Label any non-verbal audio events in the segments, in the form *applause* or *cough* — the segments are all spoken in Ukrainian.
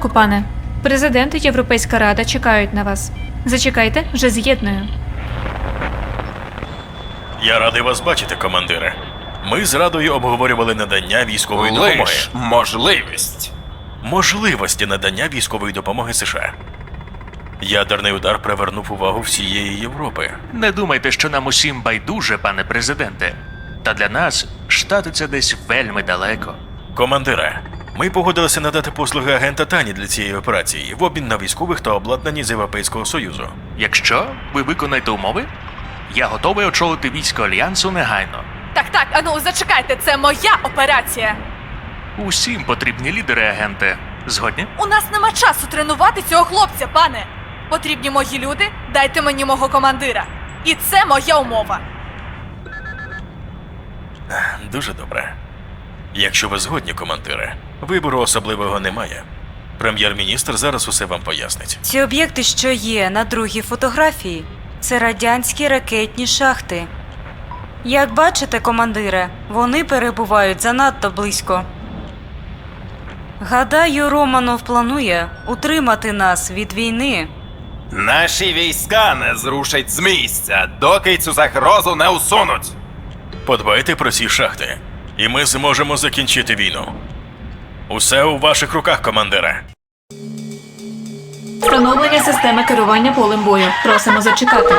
ранку, пане. Президент і Європейська Рада чекають на вас. Зачекайте, вже з'єдную. Я радий вас бачити, командире. Ми з радою обговорювали надання військової допомоги. Лиш можливість. Можливості надання військової допомоги США. Ядерний удар привернув увагу всієї Європи. Не думайте, що нам усім байдуже, пане президенте. Та для нас штати це десь вельми далеко. Командире, ми погодилися надати послуги агента Тані для цієї операції в обмін на військових та обладнані з Європейського Союзу. Якщо ви виконаєте умови, я готовий очолити військо альянсу негайно. Так, так, ану, зачекайте, це моя операція. Усім потрібні лідери агенти. Згодні? У нас нема часу тренувати цього хлопця, пане. Потрібні мої люди, дайте мені мого командира. І це моя умова. Дуже добре. Якщо ви згодні, командире, вибору особливого немає. Прем'єр-міністр зараз усе вам пояснить. Ці об'єкти, що є на другій фотографії, це радянські ракетні шахти. Як бачите, командире, вони перебувають занадто близько. Гадаю, Романов планує утримати нас від війни. Наші війська не зрушать з місця, доки цю загрозу не усунуть. Подбайте про ці шахти, і ми зможемо закінчити війну. Усе у ваших руках, командире. Встановлення системи керування полем бою. Просимо зачекати.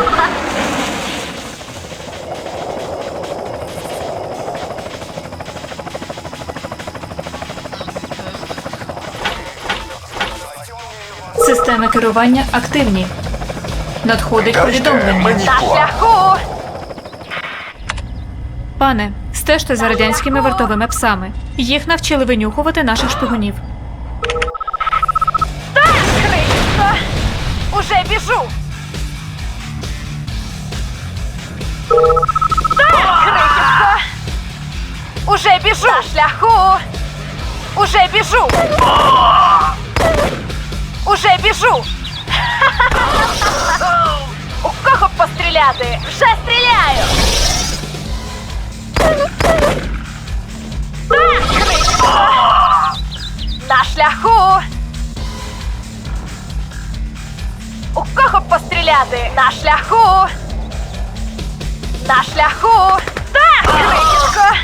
Системи керування активні. Надходить повідомлення. На шляху! Пане, стежте за радянськими вартовими псами. Їх навчили винюхувати наших шпигунів. Уже біжу! Уже біжу! На шляху! Уже біжу! Уже біжу! *laughs* У кого постріляти? Вже стріляю! На шляху! У кого б постріляти? На шляху! На шляху! Так, крихітко!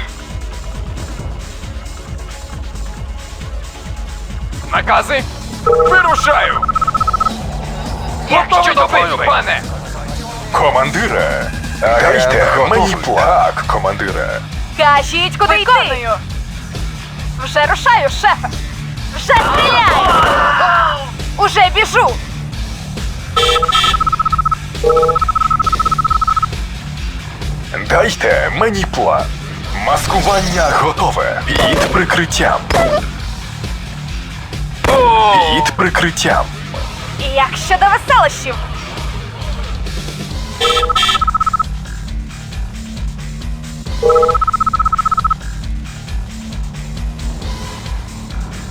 Накази? Вирушаю! Готовий до бою, пане! Командире, агенте, мені плак, командире. Кажіть, куди Виконую. Вже рушаю, шефе! Вже стріляю! Уже біжу! Дайте мені план. Маскування готове. Під прикриттям. Під прикриттям. Як щодо веселощів?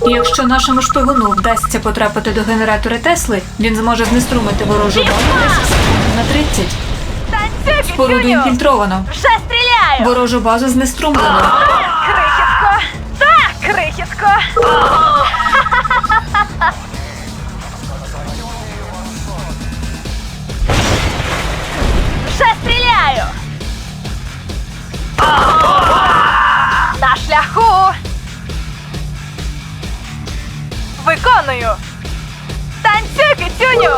Якщо нашому шпигуну вдасться потрапити до генератора Тесли, він зможе знеструмити ворожу секунд на 30. Танцюки, Споруду інфільтровано. Вже стріляю! Ворожу базу знеструмлено. Крихітко! Так, крихітко! Вже стріляю! На шляху! Виконую! Танцюй, кицюню!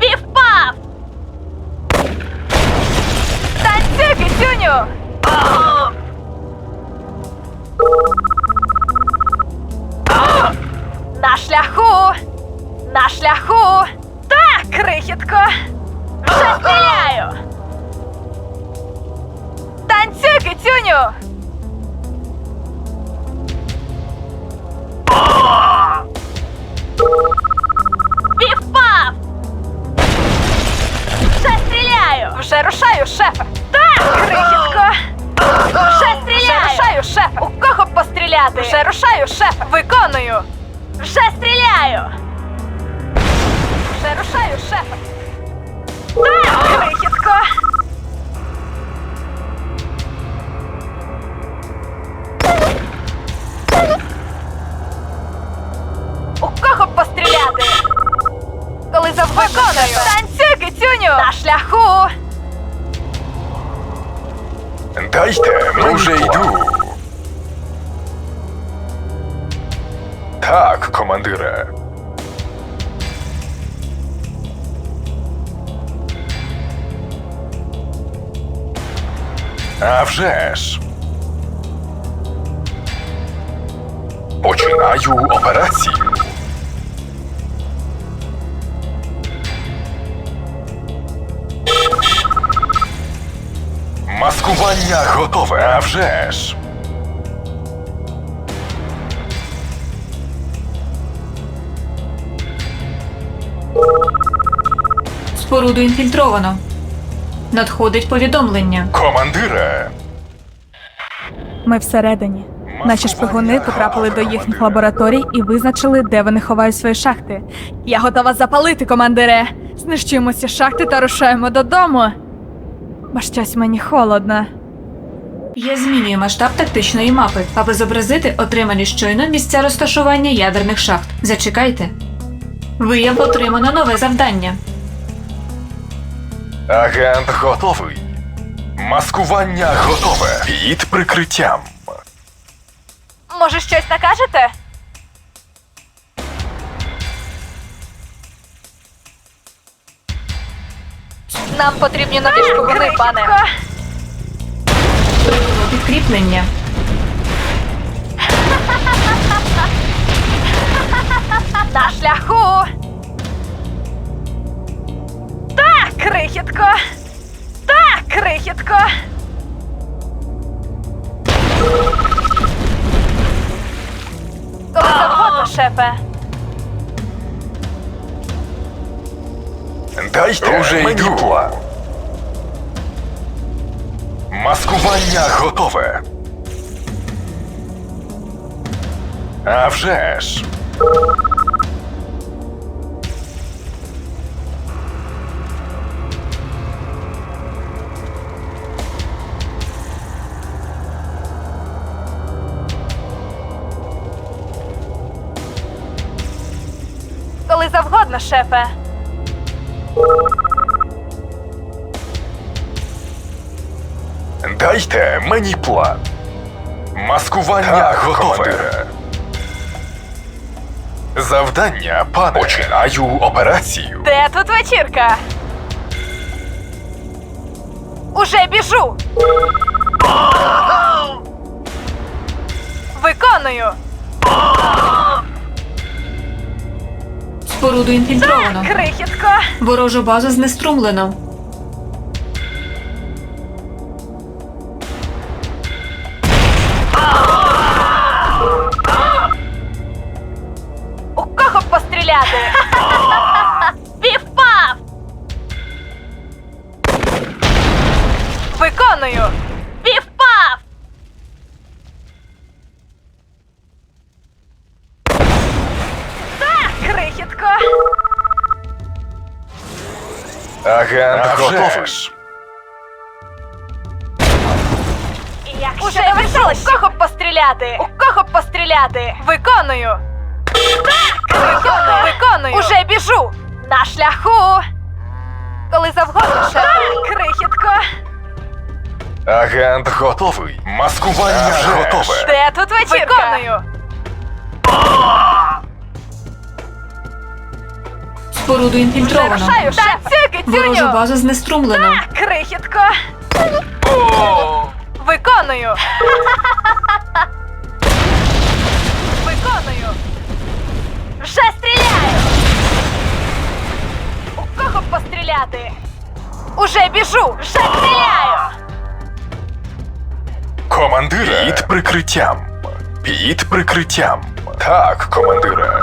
Півпав! Танцюй, кицюню! На шляху! На шляху! Так, крихітко! Починаю операцію. Маскування готове. А вже ж. Споруду інфільтровано. Надходить повідомлення. Командире. Ми всередині. Наші шпигуни потрапили до їхніх лабораторій і визначили, де вони ховають свої шахти. Я готова запалити, командире. Знищуємо ці шахти та рушаємо додому. Бо щось мені холодно. Я змінюю масштаб тактичної мапи, аби зобразити отримані щойно місця розташування ядерних шахт. Зачекайте. Вияв отримано нове завдання. Агент готовий. Маскування готове. Під прикриттям. Може, щось накажете? Нам потрібні нові шпигуни, пане. Підкріплення. *laughs* На шляху. Так, крихітко. Так, крихітко. Коли завгодно, шефе. Дайте Уже мені йду. план. Маскування готове. А вже ж. Коли шефе. Дайте мені план. Маскування готове. Завдання, пане. Починаю операцію. Де тут вечірка? Уже біжу. Виконую. Споруду інфільтровано. Крихітко. Ворожу базу знеструмлено. Агент А готовий. Уже! У кого б постріляти? У кого б постріляти? Виконую! Так! Виконую! Виконую! Уже біжу! На шляху! Коли завгодно, шеф! Крихітко! Агент готовий. Маскування готове. Де тут вечірка? Виконую! Споруду інфільтровано. Рушаю, шеф! Танцюй, Ворожу кицюню! базу знеструмлено. Так, крихітко! Виконую! Виконую! Вже стріляю! У кого б постріляти? Уже біжу! Вже стріляю! Командире. Під прикриттям. Під прикриттям. Так, командире.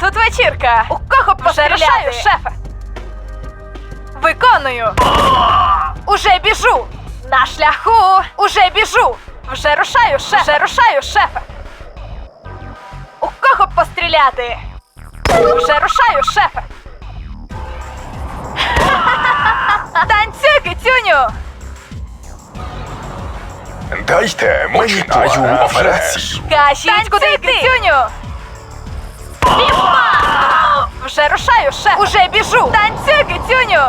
тут вечірка? У кого б постріляти? шефе! Виконую! Уже біжу! На шляху! Уже біжу! Вже рушаю, шефе! Вже рушаю, шефе! У кого б постріляти? Вже рушаю, шефе! Танцюй, кицюню! Дайте мені Починаю операцію. Кажіть, куди йти? Кицюню! Вже рушаю, шеф! Уже біжу! Танцюй, кицюню!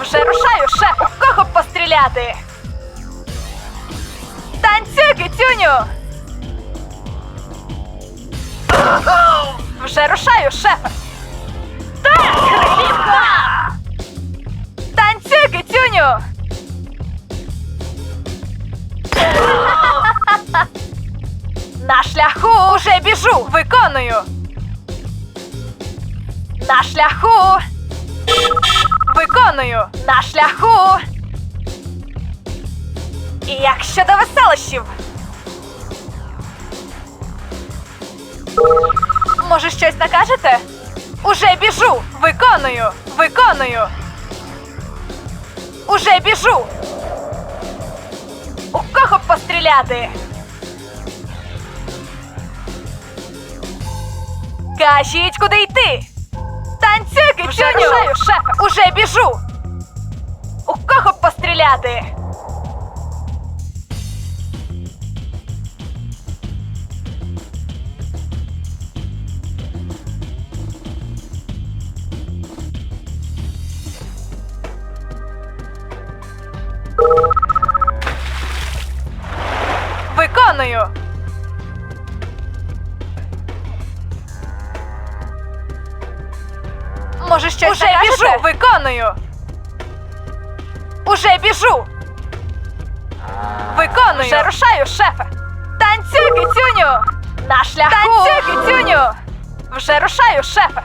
Вже рушаю, шеф! У кого б постріляти? Танцюй, кицюню! Вже рушаю, шефе! Так, крихітко! Танцюй, кицюню! На шляху уже біжу! Виконую! На шляху! Виконую! На шляху! І як щодо веселощів? Може, щось накажете? Уже біжу! Виконую! Виконую! Уже біжу! У кого б постріляти? Кажіть, куди йти! Кицюню! Вже рушаю, шефе! Уже біжу! У кого б постріляти? Уже біжу! Виконую! Вже рушаю, шефе! Танцюй, кицюню! На шляху! Танцюй, кицюню! Вже рушаю, шефе!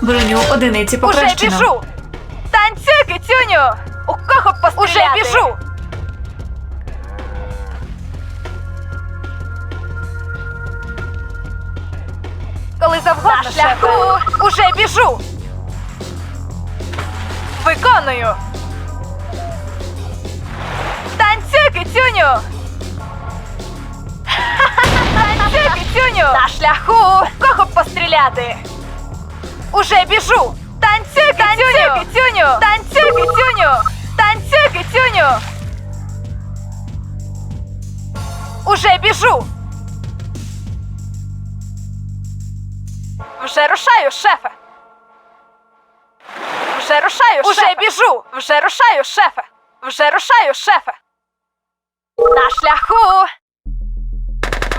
Броню одиниці Уже покращено. біжу! Танцюй, кицюню! У кого б постріляти? Уже біжу! Коли завгодно, На шляху! Уже біжу! Виконую! Кицюню! Танцюй, кицюню! На шляху! Кого б постріляти? Уже біжу! Танцюй, кицюню! кицюню! Танцюй, кицюню! Танцюй, кицюню! Уже біжу! Вже рушаю, шефе! Вже рушаю, Уже шефе! біжу! Вже рушаю, шефе! Вже рушаю, шефе! На шляху!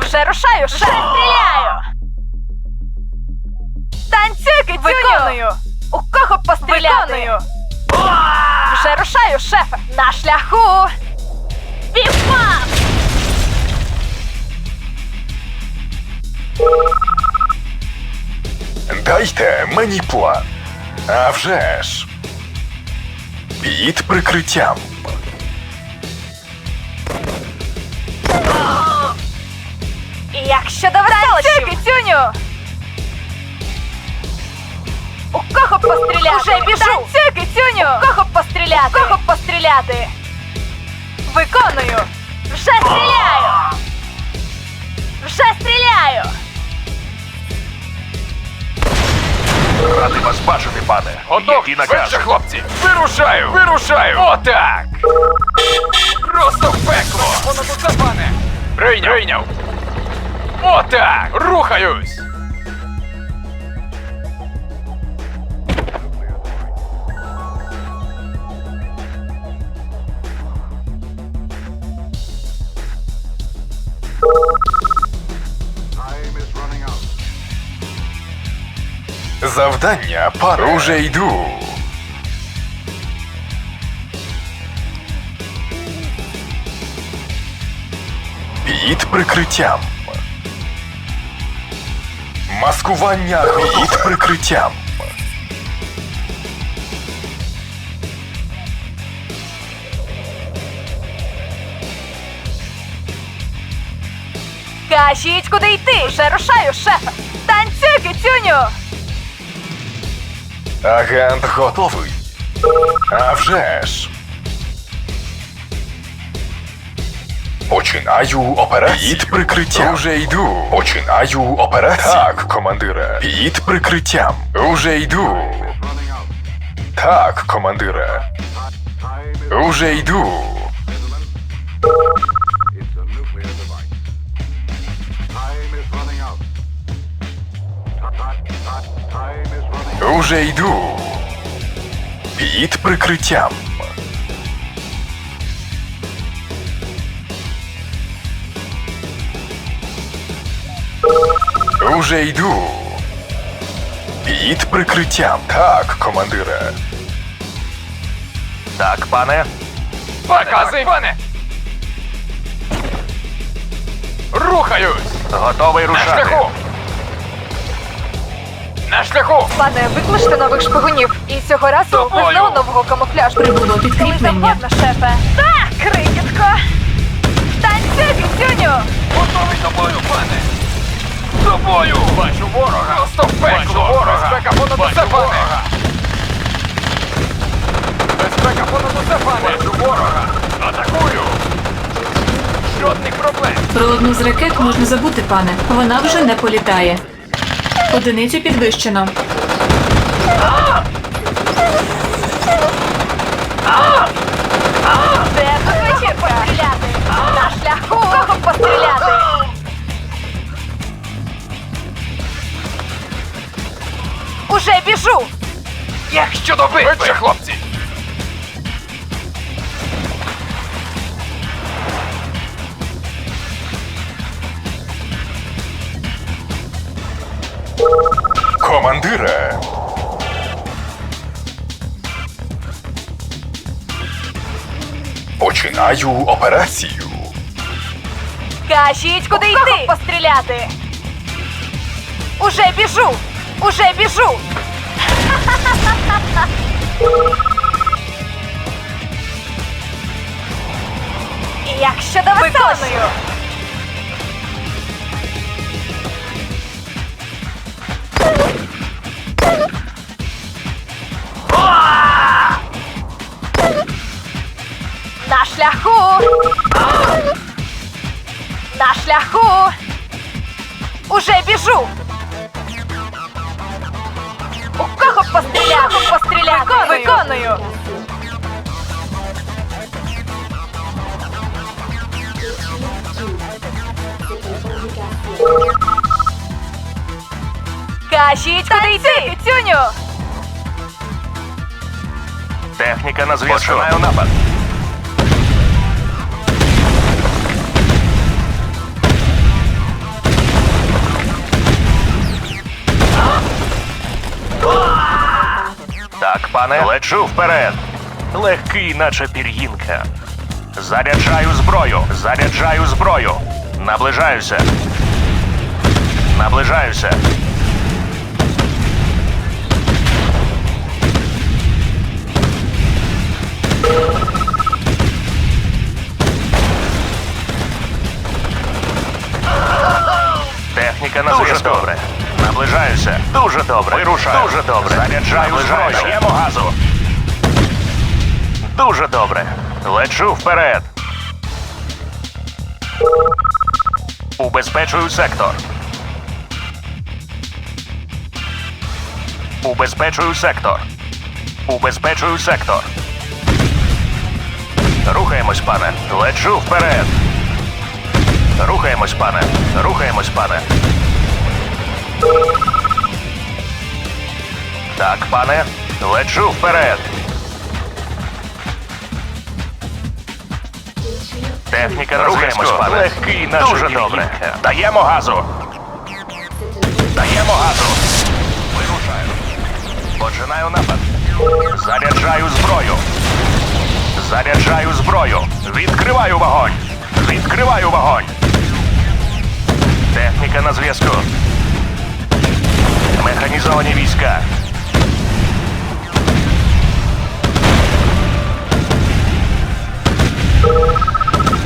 Вже рушаю! Вже стріляю! Танцюй, кицюню! Виконую! У кого б постріляти? Виконую! Вже рушаю, шефе! На шляху! Пів-пам! Дайте мені план. А вже ж. Під прикриттям. І як щодо веселощів? кицюню! У кого б постріляти? Уже біжу! Танцюй, кицюню! У кого б постріляти? У кого б постріляти? Виконую! Вже стріляю! Вже стріляю! Радий вас бачити, пане. Готов, Які накази? швидше, хлопці! Вирушаю! Вирушаю! Отак! Просто в пекло! Воно тут пане! Прийняв! Прийняв! Отак! Рухаюсь! Завдання, пане. Уже йду. Під прикриттям. Маскування. Під прикриттям. Кажіть, куди йти! Вже рушаю, шефе! Танцюй, кицюню! Агент готовий. А вже ж. Починаю операцію. Під прикриттям. Уже йду. Починаю операцію. Так, командире. Під прикриттям. Уже йду. Так, командире. Уже йду. Уже йду. Під прикриттям. Уже йду. Під прикриттям. Так, командире. Так, пане. Показуй, пане! Рухаюсь! Готовий На рушати. шляху! На шляху! Пане, викличте нових шпигунів. І цього разу Тобою. без знову нового камуфляжу. Прибуло підкріплення. завгодно, шефе. Так, крикітко! Танцюй, піцюню! Готовий тобою, пане! Тобою! Бачу ворога! Просто пекло! Безпека понад усе, пане! Безпека понад усе, пане! Бачу ворога! Атакую! Жодних проблем! Про одну з ракет можна забути, пане. Вона вже не політає. Одиницю підвищено. Де? На шляху! Кого постріляти? Уже біжу! Як щодо битви, хлопці! Командире. Починаю операцію. Кажіть, куди йти? Постріляти? Уже біжу! Уже біжу! І Як щодо веселої? На шляху! На шляху! Уже біжу! постріляти? Постріляти! Виконую! Кажіть, куди йти, Цюню! Техніка на зв'язку. Починаю напад. Так, пане. Лечу вперед. Легкий, наче пір'їнка. Заряджаю зброю. Заряджаю зброю. Наближаюся. Наближаюся. Техніка на зв'язку. добре. Наближаюся. Дуже добре. Вирушаю. Дуже добре. Заряджаю зброю. Даємо газу. Дуже добре. Лечу вперед. Убезпечую сектор. Убезпечую сектор. Убезпечую сектор. Рухаємось, пане. Лечу вперед. Рухаємось, пане. Рухаємось, пане. Так, пане. Лечу вперед. Техніка Рухаємось, пане. Легкий, наче Дуже добре. Даємо газу. Даємо газу. Вирушаю. Починаю напад. Заряджаю зброю. Заряджаю зброю. Відкриваю вогонь. Відкриваю вогонь. Техніка на зв'язку. Механізовані війська.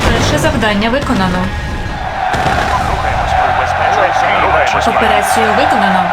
Перше завдання виконано. Рухаємось. Операцію виконано.